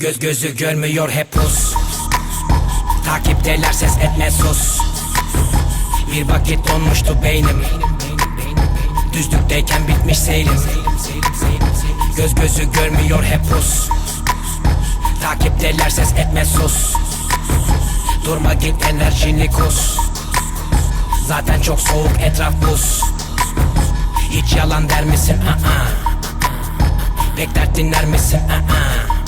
Göz gözü görmüyor hep pus Takipteler ses etme sus Bir vakit donmuştu beynim Düzlükteyken bitmiş seyrim Göz gözü görmüyor hep pus Takipteler ses etme sus Durma git enerjini kus Zaten çok soğuk etraf buz Hiç yalan der misin? Aa. Pek dert dinler misin? Aa.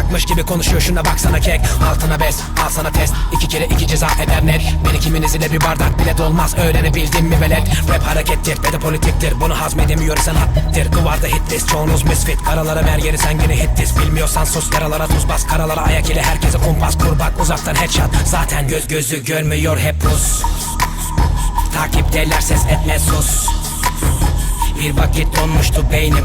anlayacakmış gibi konuşuyor. Şuna baksana kek Altına bes al sana test. İki kere iki ceza eder net. Beni kiminizin bir bardak bile dolmaz. Öğrenebildin mi velet? Rap harekettir ve de politiktir. Bunu hazmedemiyor sanattir Duvarda hit list çoğunuz misfit. Karalara ver yeri sen yine hit list Bilmiyorsan sus yaralara tuz bas. Karalara ayak ile herkese kumpas kur bak uzaktan headshot. Zaten göz gözü görmüyor hep pus. Takipteler ses etme sus. Bir vakit donmuştu beynim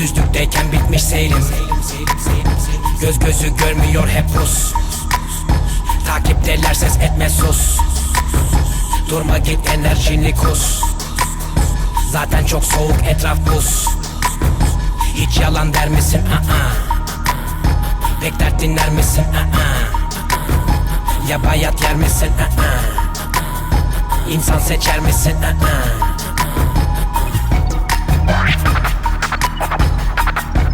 Düzlükteyken bitmiş seyrim Göz gözü görmüyor hep pus Takipteler ses etme sus Durma git enerjini kus Zaten çok soğuk etraf buz Hiç yalan der misin? Aa. Pek dert dinler misin? Aa. Ya bayat yer misin? Aa. İnsan seçer misin? Aa.